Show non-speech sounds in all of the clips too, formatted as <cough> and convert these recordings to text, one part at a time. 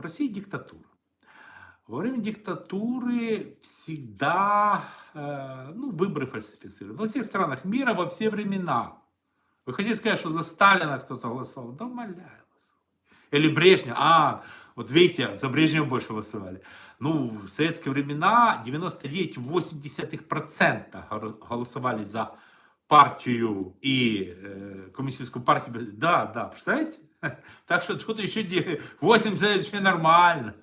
В России диктатура. Во время диктатуры всегда э, ну, выборы фальсифицируют. Во всех странах мира, во все времена. Вы хотите сказать, что за Сталина кто-то голосовал? Да умоляю вас. Или Брежнев. А, вот видите, за Брежнева больше голосовали. Ну, в советские времена 99,8% голосовали за партию и э, коммунистическую партию. Да, да, представляете? <laughs> Так что тут еще 80 еще нормально.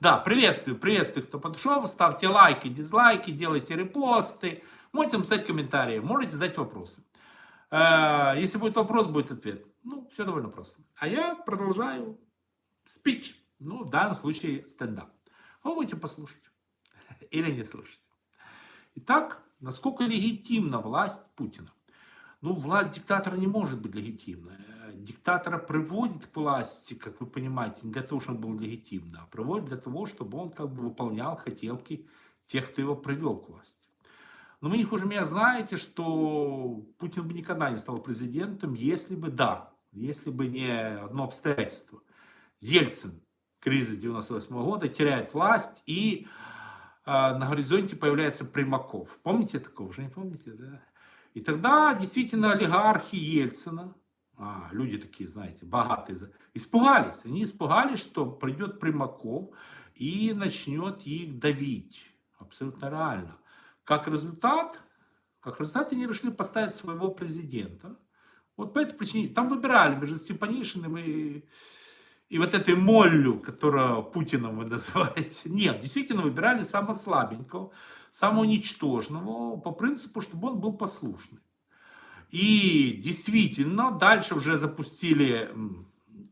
Да, приветствую, приветствую, кто подошел. Ставьте лайки, дизлайки, делайте репосты. Можете написать комментарии, можете задать вопросы. Э, если будет вопрос, будет ответ. Ну, все довольно просто. А я продолжаю спич. Ну, в данном случае стендап. Вы можете послушать <laughs> или не слушать. Итак, насколько легитимна власть Путина? Ну, власть диктатора не может быть легитимной. Диктатора приводит к власти, как вы понимаете, не для того, чтобы он был легитимным, а приводит для того, чтобы он как бы выполнял хотелки тех, кто его привел к власти. Но вы не хуже меня знаете, что Путин бы никогда не стал президентом, если бы, да, если бы не одно обстоятельство. Ельцин, кризис 98 -го года, теряет власть и э, на горизонте появляется Примаков. Помните такого? Уже не помните, да? И тогда действительно олигархи Ельцина, а, люди такие, знаете, богатые, испугались. Они испугались, что придет Примаков и начнет их давить. Абсолютно реально. Как результат, как результат они решили поставить своего президента. Вот по этой причине. Там выбирали между Степанишиным и, и вот этой Моллю, которую Путиным вы называете. Нет, действительно выбирали самого слабенького самого ничтожного, по принципу, чтобы он был послушный. И действительно, дальше уже запустили,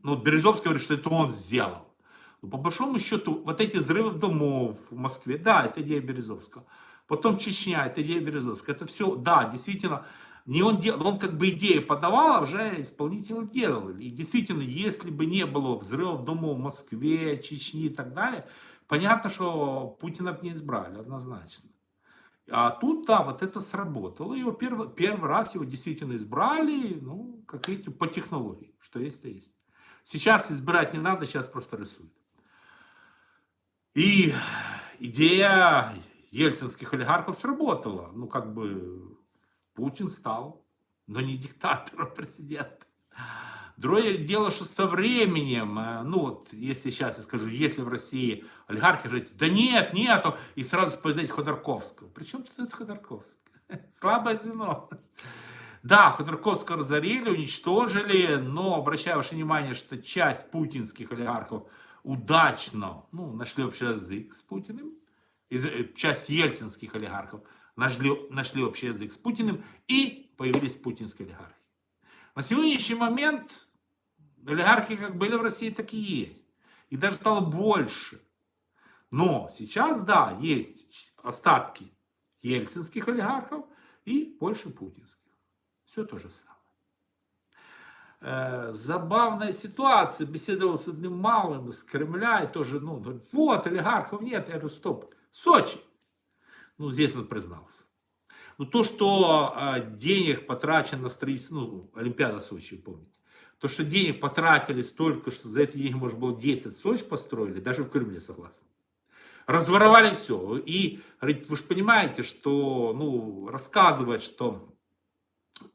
ну, Березовский говорит, что это он сделал. Но по большому счету, вот эти взрывы домов в Москве, да, это идея Березовского. Потом Чечня, это идея Березовского. Это все, да, действительно, не он делал, он как бы идею подавал, а уже исполнитель делал. И действительно, если бы не было взрывов домов в Москве, Чечни и так далее, Понятно, что Путина бы не избрали, однозначно. А тут, да, вот это сработало. Его первый, первый раз его действительно избрали, ну, как видите, по технологии, что есть, то есть. Сейчас избирать не надо, сейчас просто рисуют. И идея ельцинских олигархов сработала. Ну, как бы Путин стал, но не диктатором, <laughs> президента. Другое дело, что со временем, э, ну вот, если сейчас я скажу, если в России олигархи говорят, да нет, нету, и сразу вспоминать Ходорковского. Причем тут это Ходорковский? <laughs> Слабое звено. Да, Ходорковского разорили, уничтожили, но обращаю ваше внимание, что часть путинских олигархов удачно ну, нашли общий язык с Путиным, э, часть ельцинских олигархов нашли, нашли общий язык с Путиным, и появились путинские олигархи. На сегодняшний момент Олигархи как были в России, так и есть. И даже стало больше. Но сейчас, да, есть остатки ельцинских олигархов и больше путинских. Все то же самое. Э, забавная ситуация. Беседовал с одним малым из Кремля и тоже, ну, вот, олигархов нет. Я говорю, стоп, Сочи. Ну, здесь он признался. Но то, что э, денег потрачено на строительство, ну, Олимпиада Сочи, помните, то, что денег потратили столько, что за эти деньги можно было 10 Сочи построили, даже в Кремле согласны. Разворовали все. И вы же понимаете, что ну, рассказывать, что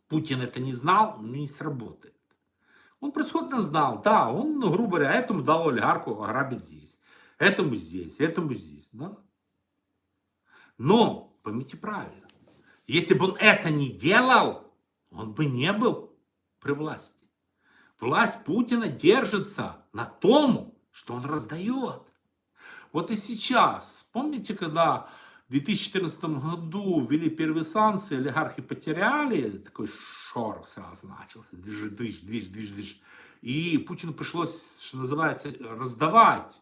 Путин это не знал, ну, не сработает. Он присходно знал, да, он, ну, грубо говоря, этому дал олигарху ограбить здесь, этому здесь, этому здесь. Да? Но, поймите правильно, если бы он это не делал, он бы не был при власти. Власть Путина держится на том, что он раздает. Вот и сейчас, помните, когда в 2014 году ввели первые санкции, олигархи потеряли, такой шорох сразу начался, движ, движ, движ, движ, движ. И Путину пришлось, что называется, раздавать.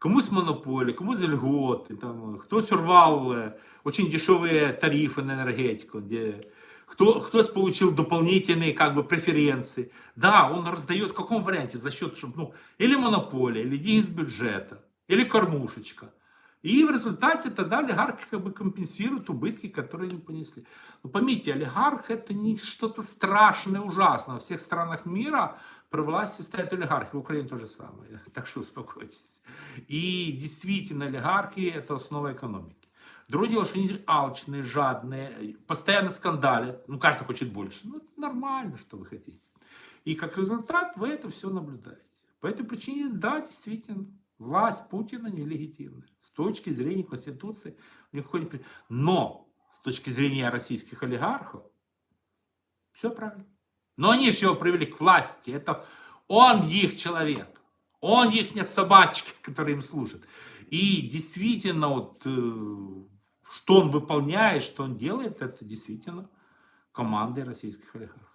Кому с монополии, кому за льготы, там, хтось урвал очень дешевые тарифы на энергетику, где кто, кто получил дополнительные как бы преференции. Да, он раздает в каком варианте? За счет, чтобы, ну, или монополия, или деньги из бюджета, или кормушечка. И в результате тогда олигархи как бы компенсируют убытки, которые они понесли. Но поймите, олигарх это не что-то страшное, ужасное. Во всех странах мира при власти стоят олигархи, в Украине то же самое, так что успокойтесь. И действительно, олигархи – это основа экономики. Другое дело, что они алчные, жадные, постоянно скандалят, ну, каждый хочет больше. Ну, это нормально, что вы хотите. И как результат вы это все наблюдаете. По этой причине, да, действительно, власть Путина нелегитимная. С точки зрения Конституции, никакой не... Но с точки зрения российских олигархов, все правильно. Но они же его привели к власти. Это он их человек. Он их собачка, <laughs> которая им служит. И действительно, вот, э, что он выполняет, что он делает, это действительно команды российских олигархов.